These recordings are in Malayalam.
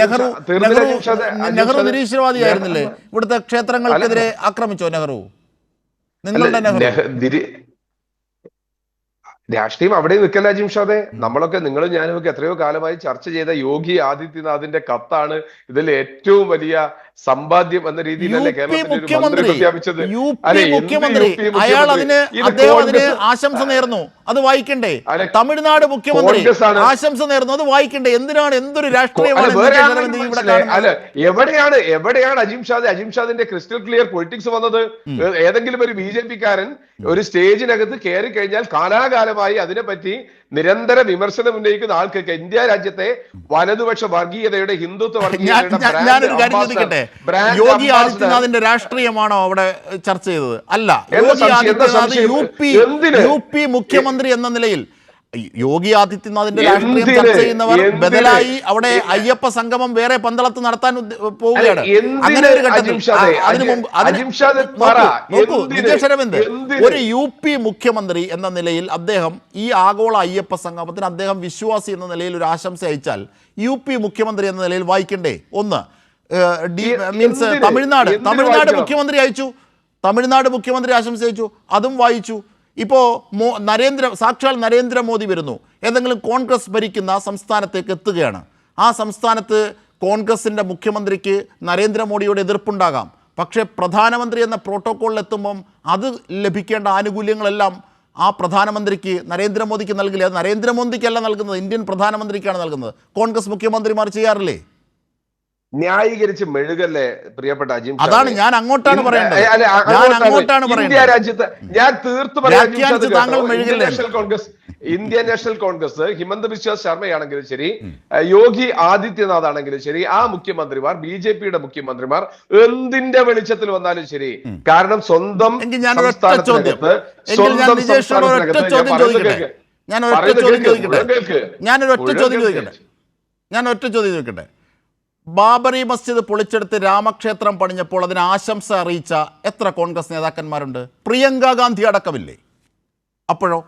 നെഹ്റു നെഹ്റു നിരീശ്വരവാദിയായിരുന്നില്ലേ? ഇവിടുത്തെ ക്ഷേത്രങ്ങൾക്കെതിരെ ആക്രമിച്ചോ നെഹ്റു? നിങ്ങളുടെ നെഹ്റു? രാഷ്ട്രീയം അവിടെ നിൽക്കല്ല ജിംഷാദെ നമ്മളൊക്കെ നിങ്ങളും ഞാനും ഒക്കെ എത്രയോ കാലമായി ചർച്ച ചെയ്ത യോഗി ആദിത്യനാഥിന്റെ കത്താണ് ഇതിൽ ഏറ്റവും വലിയ സമ്പാദ്യം എന്ന രീതിയിലല്ലേ ഒരു മന്ത്രി പ്രഖ്യാപിച്ചത്? മുഖ്യമന്ത്രി? അയാൾ? അതിന് അദ്ദേഹം അതിന് ആശംസ നേർന്നു. അത് വായിക്കണ്ടേ? തമിഴ്നാട് മുഖ്യമന്ത്രി ആശംസ നേർന്നു. അത് വായിക്കണ്ടേ? എന്തിനാണ്? എന്തൊരു രാഷ്ട്രീയമാണ്? അല്ല എവിടെയാണ് എവിടെയാണ് അജിം ഷാദ്? അജിം ഷാദിന്റെ ക്രിസ്റ്റൽ ക്ലിയർ പൊളിറ്റിക്സ് വന്നത്? ഏതെങ്കിലും ഒരു ബി ജെ പിക്കാരൻ ഒരു സ്റ്റേജിനകത്ത് കയറി കഴിഞ്ഞാൽ കാലാകാലമായി അതിനെപ്പറ്റി നിരന്തര വിമർശനം ഉന്നയിക്കുന്ന ആൾക്കൊക്കെ ഇന്ത്യ രാജ്യത്തെ വലതുപക്ഷ വർഗീയതയുടെ ഹിന്ദുത്വ വർഗീയതയുടെ യോഗി ആദിത്യനാഥിന്റെ രാഷ്ട്രീയമാണോ അവിടെ ചർച്ച ചെയ്തത്? അല്ല. Yogi Adityanath U P U P മുഖ്യമന്ത്രി എന്ന നിലയിൽ യോഗി ആദിത്യനാഥിന്റെ രാഷ്ട്രീയം? ചർച്ച ചെയ്യുന്നവർ ബദലായി അവിടെ അയ്യപ്പ സംഗമം വേറെ പന്തളത്ത് നടത്താൻ പോവുകയാണ്. അങ്ങനെ ഒരു ഘട്ടത്തിൽ അതിനു മുമ്പ് നോക്കൂ? ഒരു യു പി മുഖ്യമന്ത്രി എന്ന നിലയിൽ അദ്ദേഹം ഈ ആഗോള അയ്യപ്പ സംഗമത്തിന് അദ്ദേഹം വിശ്വാസി എന്ന നിലയിൽ ഒരു ആശംസ അയച്ചാൽ യു പി മുഖ്യമന്ത്രി എന്ന നിലയിൽ വായിക്കണ്ടേ? ഒന്ന് മീൻസ് തമിഴ്നാട് തമിഴ്നാട് മുഖ്യമന്ത്രി അയച്ചു. തമിഴ്നാട് മുഖ്യമന്ത്രി ആശംസ അയച്ചു. അതും വായിച്ചു. ഇപ്പോൾ മോ നരേന്ദ്ര സാക്ഷാൽ നരേന്ദ്രമോദി വരുന്നു. ഏതെങ്കിലും കോൺഗ്രസ് ഭരിക്കുന്ന സംസ്ഥാനത്തേക്ക് എത്തുകയാണ്. ആ സംസ്ഥാനത്ത് കോൺഗ്രസിന്റെ മുഖ്യമന്ത്രിക്ക് നരേന്ദ്രമോദിയോട് എതിർപ്പുണ്ടാകാം. പക്ഷേ പ്രധാനമന്ത്രി എന്ന പ്രോട്ടോക്കോളിൽ എത്തുമ്പം അത് ലഭിക്കേണ്ട ആനുകൂല്യങ്ങളെല്ലാം ആ പ്രധാനമന്ത്രിക്ക് നരേന്ദ്രമോദിക്ക് നൽകില്ല. നരേന്ദ്രമോദിക്കല്ല നൽകുന്നത്. ഇന്ത്യൻ പ്രധാനമന്ത്രിക്കാണ് നൽകുന്നത്. കോൺഗ്രസ് മുഖ്യമന്ത്രിമാർ ചെയ്യാറില്ലേ? ന്യായീകരിച്ച് മെഴുകല്ലേ പ്രിയപ്പെട്ട അജിം അതാണ് ഞാൻ അങ്ങോട്ടാണ് പറയുന്നത് ഇന്ത്യ രാജ്യത്ത് ഞാൻ തീർത്തു. Indian National Congress Indian National Congress Himanta Biswa ശർമ്മയാണെങ്കിലും ശരി യോഗി ആദിത്യനാഥ് ആണെങ്കിലും ശരി ആ മുഖ്യമന്ത്രിമാർ ബി ജെ പിയുടെ മുഖ്യമന്ത്രിമാർ എന്തിന്റെ വെളിച്ചത്തിൽ വന്നാലും ശരി? കാരണം സ്വന്തം ഞാൻ സംസ്ഥാനത്തിനകത്ത് സ്വന്തം സംസ്ഥാനത്തിനകത്ത് ചോദ്യം ചോദിക്കട്ടെ? ഞാൻ ഒറ്റ ചോദ്യം ചോദിക്കട്ടെ? ബാബറി മസ്ജിദ് പൊളിച്ചെടുത്ത് രാമക്ഷേത്രം പണിഞ്ഞപ്പോൾ അതിന് ആശംസ അറിയിച്ച എത്ര കോൺഗ്രസ് നേതാക്കന്മാരുണ്ട്? പ്രിയങ്ക ഗാന്ധി അടക്കമില്ലേ? അപ്പോഴോ?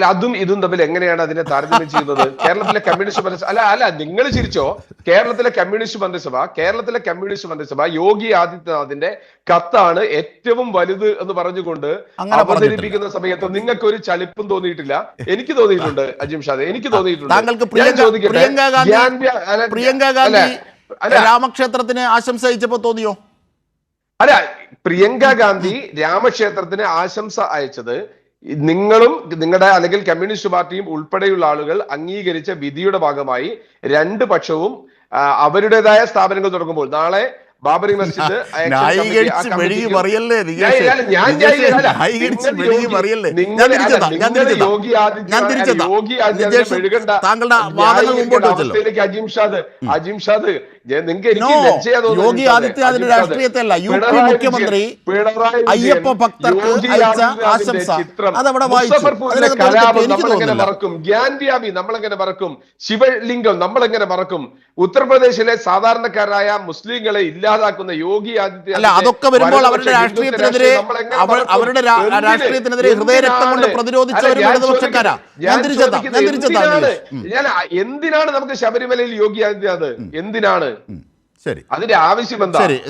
അല്ല അതും ഇതും തമ്മിൽ എങ്ങനെയാണ് അതിനെ താരതമ്യം ചെയ്യുന്നത്? കേരളത്തിലെ കമ്മ്യൂണിസ്റ്റ് മന്ത്രിസഭ അല്ല അല്ല നിങ്ങൾ ചിരിച്ചോ? കേരളത്തിലെ കമ്മ്യൂണിസ്റ്റ് മന്ത്രിസഭ കേരളത്തിലെ കമ്മ്യൂണിസ്റ്റ് മന്ത്രിസഭ യോഗി ആദിത്യനാഥിന്റെ കത്താണ് ഏറ്റവും വലുത് എന്ന് പറഞ്ഞുകൊണ്ട് അവതരിപ്പിക്കുന്ന സമയത്ത് നിങ്ങൾക്ക് ഒരു ചളിപ്പും തോന്നിയിട്ടില്ല. എനിക്ക് തോന്നിയിട്ടുണ്ട് അജിം ഷാദ് എനിക്ക് തോന്നിയിട്ടുണ്ട്. പ്രിയങ്ക ഗാന്ധി രാമക്ഷേത്രത്തിന് ആശംസ അയച്ചപ്പോൾ തോന്നിയോ? അല്ല പ്രിയങ്ക ഗാന്ധി രാമക്ഷേത്രത്തിന് ആശംസ അയച്ചത് നിങ്ങളും നിങ്ങളുടെ അല്ലെങ്കിൽ കമ്മ്യൂണിസ്റ്റ് പാർട്ടിയും ഉൾപ്പെടെയുള്ള ആളുകൾ അംഗീകരിച്ച വിധിയുടെ ഭാഗമായി രണ്ട് പക്ഷവും അവരുടേതായ സ്ഥാപനങ്ങൾ തുടങ്ങുമ്പോൾ നാളെ ബാബറി മസ്ജിദ് യോഗി- ആദിത്യനാഥ് മെഴുകണ്ട. അജിം ഷാദ് അജിം ഷാദ് യോഗി. ആദിത്യനാഥിന്റെ രാഷ്ട്രീയത്തെ അല്ല. യു പി മുഖ്യമന്ത്രി അയ്യപ്പ ഭക്തർക്ക് യോഗി അയച്ച ആദിത്യനാഥിന്റെ ആശംസ. അതവിടെ മറക്കും? നമ്മളെങ്ങനെ മറക്കും? ശിവലിംഗം നമ്മളെങ്ങനെ മറക്കും? ഉത്തർപ്രദേശിലെ സാധാരണക്കാരായ മുസ്ലിങ്ങളെ ഇല്ലാതാക്കുന്ന യോഗി ആദിത്യ അല്ല അതൊക്കെ വരുമ്പോൾ അവരുടെ രാഷ്ട്രീയത്തിനെതിരെ അവരുടെ രാഷ്ട്രീയത്തിനെതിരെ ഹൃദയരക്തം കൊണ്ട് പ്രതിരോധിച്ചവരും ഇടതുപക്ഷക്കാരാ ഞാൻ തിരിച്ചെത്താം ഞാൻ തിരിച്ചെത്താം എന്തിനാണ്? നമുക്ക് ശബരിമലയിൽ യോഗി ആദിത്യനാഥ്? എന്തിനാണ്. ശരി. അതിന്റെ ആവശ്യം എന്താ?